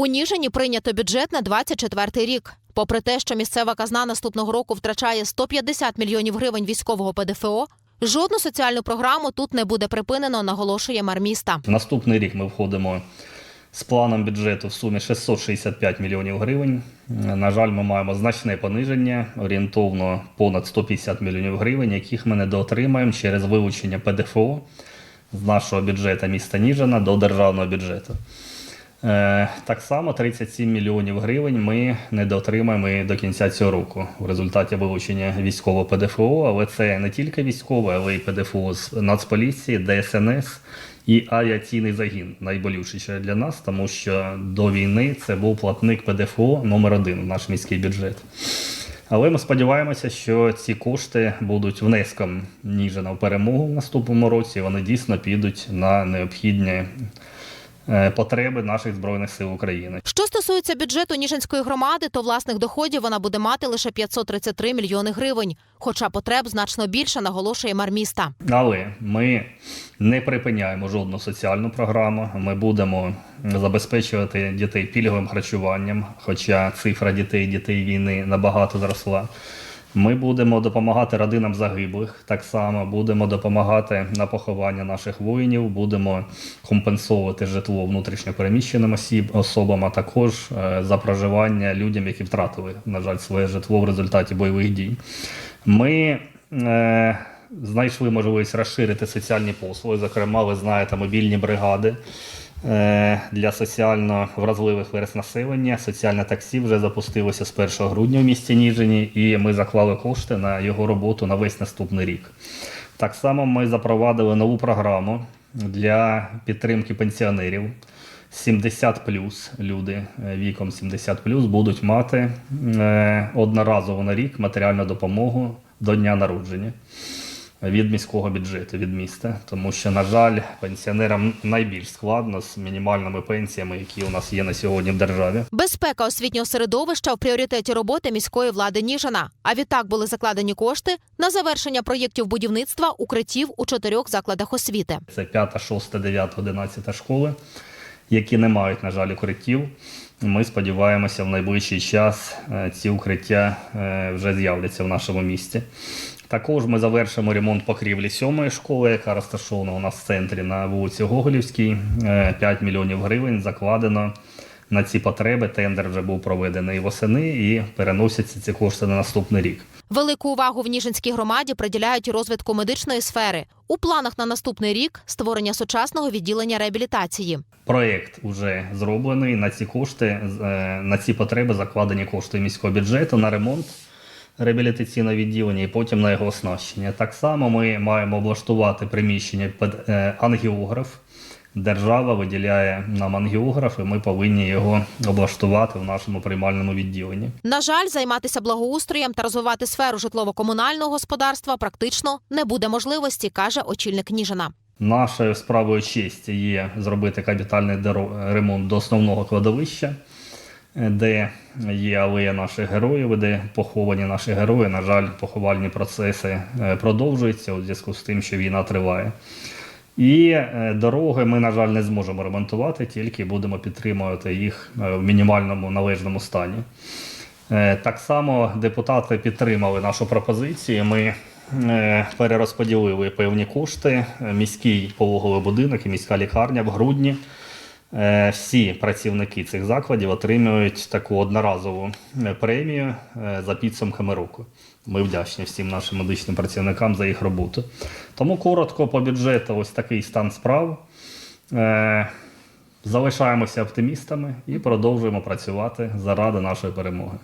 У Ніжині прийнято бюджет на 24 рік. Попри те, що місцева казна наступного року втрачає 150 мільйонів гривень військового ПДФО, жодну соціальну програму тут не буде припинено, наголошує мер міста. Наступний рік ми входимо з планом бюджету в сумі 665 мільйонів гривень. На жаль, ми маємо значне пониження, орієнтовно понад 150 мільйонів гривень, яких ми недоотримаємо через вилучення ПДФО з нашого бюджету міста Ніжина до державного бюджету. Е, Так само 37 мільйонів гривень ми недоотримаємо і до кінця цього року в результаті вилучення військового ПДФО, але це не тільки військове, але й ПДФО з Нацполіції, ДСНС і авіаційний загін. Найболючіше для нас, тому що до війни це був платник ПДФО номер один в наш міський бюджет. Але ми сподіваємося, що ці кошти будуть внеском Ніжина в перемогу в наступному році. Вони дійсно підуть на необхідні потреби наших збройних сил України. Що стосується бюджету Ніжинської громади, то власних доходів вона буде мати лише 533 мільйони гривень. Хоча потреб значно більше, наголошує мер міста. Але ми не припиняємо жодну соціальну програму. Ми будемо забезпечувати дітей пільговим харчуванням, хоча цифра дітей дітей війни набагато зросла. Ми будемо допомагати родинам загиблих. Так само будемо допомагати на поховання наших воїнів, будемо компенсовувати житло внутрішньопереміщеним осіб, особам, а також е, за проживання людям, які втратили, на жаль, своє житло в результаті бойових дій. Ми е, знайшли можливість розширити соціальні послуги. Зокрема, ви знаєте, мобільні бригади для соціально вразливих верст населення. Соціальне таксі вже запустилося з 1 грудня в місті Ніжині, і ми заклали кошти на його роботу на весь наступний рік. Так само ми запровадили нову програму для підтримки пенсіонерів. 70 плюс люди е, віком 70 будуть мати е, одноразово на рік матеріальну допомогу до дня народження від міського бюджету, від міста. Тому що, на жаль, пенсіонерам найбільш складно з мінімальними пенсіями, які у нас є на сьогодні в державі. Безпека освітнього середовища в пріоритеті роботи міської влади Ніжина. А відтак були закладені кошти на завершення проєктів будівництва укриттів у чотирьох закладах освіти. Це 5, 6, 9, 11 школи, які не мають, на жаль, укриттів. Ми сподіваємося, в найближчий час е, ці укриття е, вже з'являться в нашому місті. Також ми завершимо ремонт покрівлі сьомої школи, яка розташована у нас в центрі на вулиці Гоголівській. Е, 5 мільйонів гривень закладено на ці потреби. Тендер вже був проведений восени і переносяться ці кошти на наступний рік. Велику увагу в Ніжинській громаді приділяють розвитку медичної сфери. У планах на наступний рік створення сучасного відділення реабілітації. Проєкт вже зроблений. На ці кошти, е, на ці потреби закладені кошти міського бюджету на ремонт реабілітаційного відділення і потім на його оснащення. Так само ми маємо облаштувати приміщення під е, ангіограф. Держава виділяє нам ангіограф, і ми повинні його облаштувати в нашому приймальному відділенні. На жаль, займатися благоустроєм та розвивати сферу житлово-комунального господарства практично не буде можливості, каже очільник Ніжина. Нашою справою честі є зробити капітальний ремонт до основного кладовища, де є алея наших героїв, де поховані наші герої. На жаль, поховальні процеси е, продовжуються у зв'язку з тим, що війна триває. І е, дороги ми, на жаль, не зможемо ремонтувати, тільки будемо підтримувати їх е, в мінімальному належному стані. Е, Так само депутати підтримали нашу пропозицію. Ми перерозподілили певні кошти. Міський пологовий будинок і міська лікарня в грудні. Е, Всі працівники цих закладів отримують таку одноразову е, премію е, за підсумками року. Ми вдячні всім нашим медичним працівникам за їх роботу. Тому коротко по бюджету ось такий стан справ. Залишаємося оптимістами і продовжуємо працювати заради нашої перемоги.